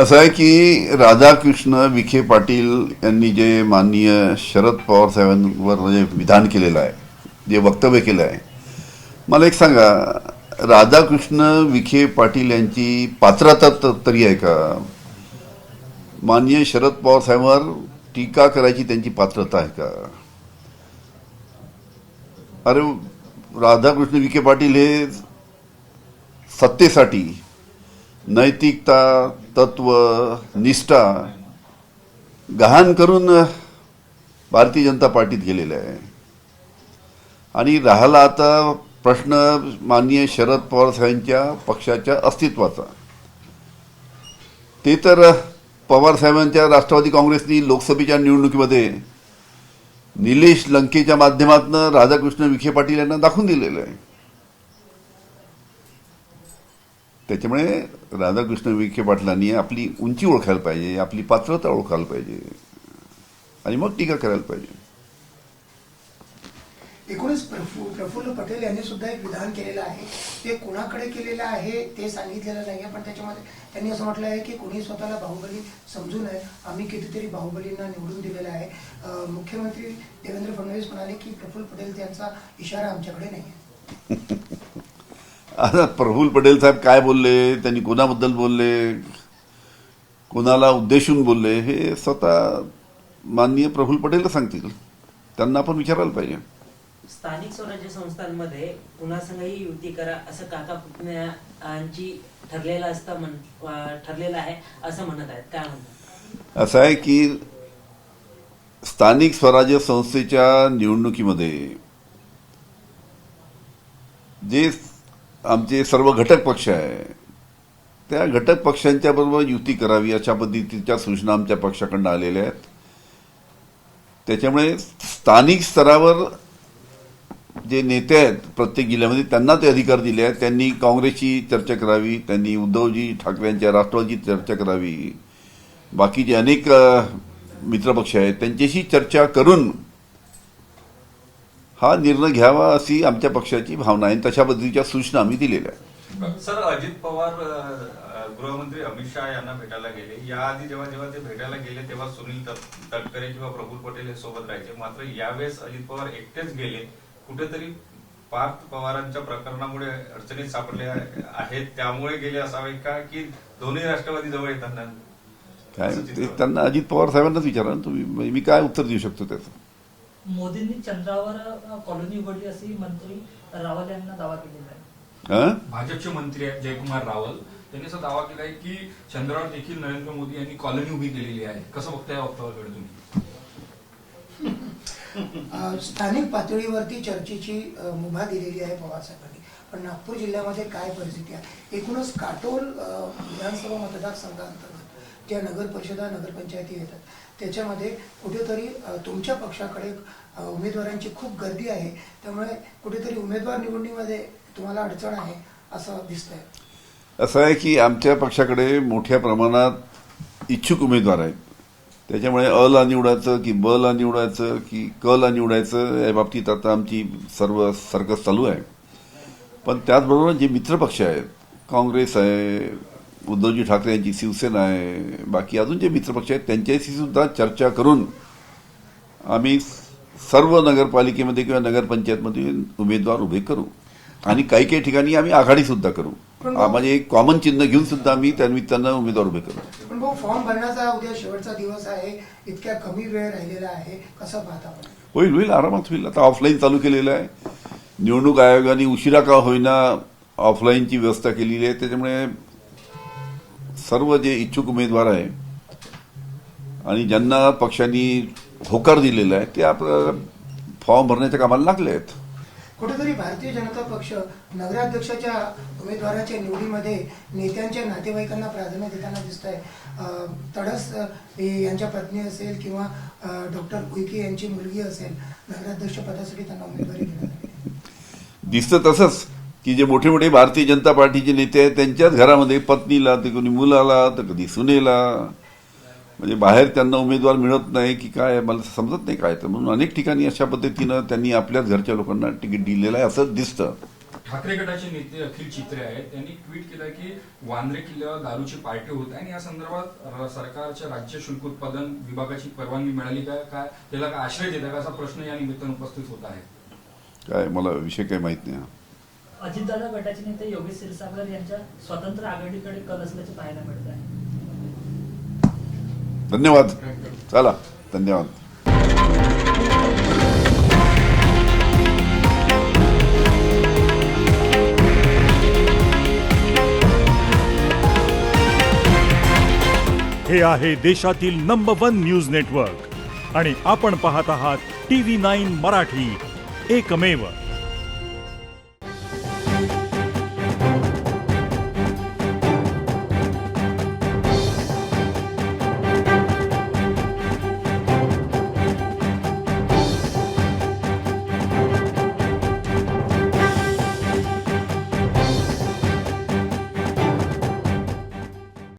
असं आहे की राधाकृष्ण विखे पाटील यांनी जे माननीय शरद पवार साहेबांवर जे विधान केलेलं आहे जे वक्तव्य केलं आहे मला एक सांगा राधाकृष्ण विखे पाटील यांची पात्रता तरी आहे का? माननीय शरद पवार साहेबांवर टीका करायची त्यांची पात्रता आहे का? अरे राधाकृष्ण विखे पाटील हे सत्तेसाठी नैतिकता तत्व निष्ठा गहाण करून भारतीय जनता पार्टीत गेलेलं आहे. आणि राहिला आता प्रश्न माननीय शरद पवार साहेबांच्या पक्षाच्या अस्तित्वाचा. ते तर पवार साहेबांच्या राष्ट्रवादी काँग्रेसनी लोकसभेच्या निवडणुकीमध्ये निलेश लंकेच्या माध्यमातून राधाकृष्ण विखे पाटील यांना दाखवून दिलेलं आहे. त्याच्यामुळे राधाकृष्ण विखे पाटलांनी आपली उंची ओळखायला पाहिजे आपली पात्रता ओळखायला पाहिजे आणि मग टीका करायला पाहिजे. एकूणच प्रफु प्रफुल्ल पटेल यांनी सुद्धा एक विधान केलेलं आहे. ते कोणाकडे केलेलं आहे ते सांगितलेलं नाही पण त्याच्यामध्ये त्यांनी असं म्हटलं आहे की कोणी स्वतःला बाहुबली समजू नये. आम्ही कितीतरी बाहुबलींना निवडून दिलेलं आहे. मुख्यमंत्री देवेंद्र फडणवीस म्हणाले की प्रफुल्ल पटेल यांचा इशारा आमच्याकडे नाही आहे आता प्रफुल्ल पटेल साहेब काय बोलले? त्यांनी कोणाबद्दल बोलले? कोणाला उद्देशून बोलले? हे स्वतः माननीय प्रफुल्ल पटेल सांगतील. त्यांना आपण विचारायला पाहिजे. स्थानिक स्वराज्य संस्थांमध्ये कुणासंगही युती करा असं काका पुतण्यांची ठरलेलं असतं म्हण ठरलेलं आहे असं म्हणत आहेत. काय म्हणतात? असं आहे की स्थानिक स्वराज्य संस्थेच्या निवडणुकीमध्ये जे आमचे सर्व घटक पक्ष आहे. त्या घटक पक्षांच्या बरोबर युती करावी अशा पद्धतीच्या सूचना आमच्या पक्षाकडनं आलेल्या आहेत. त्याच्यामुळे स्थानिक स्तरावर जे नेते आहेत प्रत्येक जिल्ह्यामध्ये त्यांना ते अधिकार दिले आहेत. त्यांनी काँग्रेसची चर्चा करावी त्यांनी उद्धवजी ठाकरेंच्या राष्ट्रवादीची चर्चा करावी. बाकीचे अनेक मित्रपक्ष आहेत त्यांच्याशी चर्चा करून हा निर्णय घ्यावा अशी आमच्या पक्षाची भावना आहे. आणि तशा पद्धतीच्या सूचना आम्ही दिलेल्या आहेत. सर अजित पवार गृहमंत्री अमित शहा यांना भेटायला गेले. याआधी जेव्हा जेव्हा ते भेटायला गेले तेव्हा सुनील तट- तटकरे किंवा प्रफुल्ल पटेल हे सोबत राहायचे. मात्र यावेळेस अजित पवार एकटेच गेले. कुठेतरी पार्थ पवारांच्या प्रकरणामुळे अडचणीत सापडले आहे- आहेत. त्यामुळे गेले असावे का की दोन्ही राष्ट्रवादी जवळ येताना? काय? त्यांना अजित पवार साहेबांनाच विचारा तुम्ही. मी काय उत्तर देऊ शकतो त्याचं? मोदींनी चंद्रावर कॉलनी उघडली अशी मंत्री रावल यांना दावा केलेला आहे? भाजपचे मंत्री आहेत जयकुमार रावल. त्यांनी असा दावा केलाय की चंद्रावर देखील नरेंद्र मोदी यांनी कॉलनी उभी केलेली आहे. कसं बघताय या वक्तव्याकडे तुम्ही? स्थानिक पातळीवरती चर्चेची मुभा दिलेली आहे पवार साहेबांनी पण नागपूर जिल्ह्यामध्ये काय परिस्थिती आहे? एकूणच काटोल विधानसभा मतदारसंघांतर्गत ज्या नगर परिषदा नगरपंचायती येतात. त्याच्यामध्ये कुठेतरी तुमच्या पक्षाकडे उमेदवारांची खूप गर्दी आहे. त्यामुळे कुठेतरी उमेदवार निवडणीमध्ये तुम्हाला अडचण आहे असं दिसतंय. असं आहे की आमच्या पक्षाकडे मोठ्या प्रमाणात इच्छुक उमेदवार आहेत. त्याच्यामुळे अ ला निवडायचं की ब ला निवडायचं की क ला निवडायचं या बाबतीत आता आमची सर्व सर्कस चालू आहे. पण त्याचबरोबर जे मित्रपक्ष आहेत काँग्रेस आहे उद्धवजी ठाकरे यांची शिवसेना आहे बाकी अजून जे मित्रपक्ष आहेत त्यांच्याशी सुद्धा चर्चा करून आम्ही सर्व नगरपालिकेमध्ये किंवा नगरपंचायतमध्ये उमेदवार उभे करू. आणि काही काही ठिकाणी आम्ही आघाडी सुद्धा करू. म्हणजे एक कॉमन चिन्ह घेऊन सुद्धा आम्ही त्यानिमित्तानं उमेदवार उभे करू. पण भाऊ फॉर्म भरण्याचा उद्या शेवटचा दिवस आहे. इतक्या कमी वेळ राहिलेला आहे. कसं पाहता होईल होईल. आरामात होईल. आता ऑफलाईन चालू केलेलं आहे. निवडणूक आयोगाने उशिरा का होईना ऑफलाईनची व्यवस्था केलेली आहे. त्याच्यामुळे सर्व जे इच्छुक उमेदवार आहे आणि ज्यांना पक्षांनी होकार दिलेला आहे ते आपलं फॉर्म भरण्याच्या कामाला लागले आहेत. कुठेतरी भारतीय जनता पक्ष नगराध्यक्षाच्या उमेदवाराच्या निवडीमध्ये नेत्यांच्या नातेवाईकांना प्राधान्य देताना दिसत आहे तडस यांच्या पत्नी असेल किंवा डॉक्टर उईके यांची मुलगी असेल नगराध्यक्ष पदासाठी त्यांना उमेदवारी. दिसतं तसंच. की जे मोठे मोठे भारतीय जनता पार्टीचे नेते आहेत त्यांच्याच घरामध्ये पत्नीला तर कोणी मुलाला तर कधी सुनेला. म्हणजे बाहेर त्यांना उमेदवार मिळत नाही की काय मला समजत नाही काय तर म्हणून अनेक ठिकाणी अशा पद्धतीनं त्यांनी आपल्याच घरच्या लोकांना तिकीट दिलेलं आहे असं दिसतं. ठाकरे गटाचे नेते अखिल चित्रे आहेत. त्यांनी ट्विट केलं की वांद्रे किल्ल्यावर दारूची पार्टी होत आहे आणि या संदर्भात सरकारच्या राज्य शुल्क उत्पादन विभागाची परवानगी मिळाली का? काय त्याला काय आश्रय देता का? असा प्रश्न या निमित्तानं उपस्थित होत आहे. काय? मला विषय काही माहीत नाही. अजितदादा गटाचे नेते योगेश क्षीरसागर यांच्या स्वतंत्र आघाडीकडे कल असल्याचे पाहायला मिळत आहे. धन्यवाद. चला धन्यवाद. हे आहे देशातील नंबर वन न्यूज नेटवर्क आणि आपण पाहत आहात टी व्ही नाईन मराठी. एकमेव.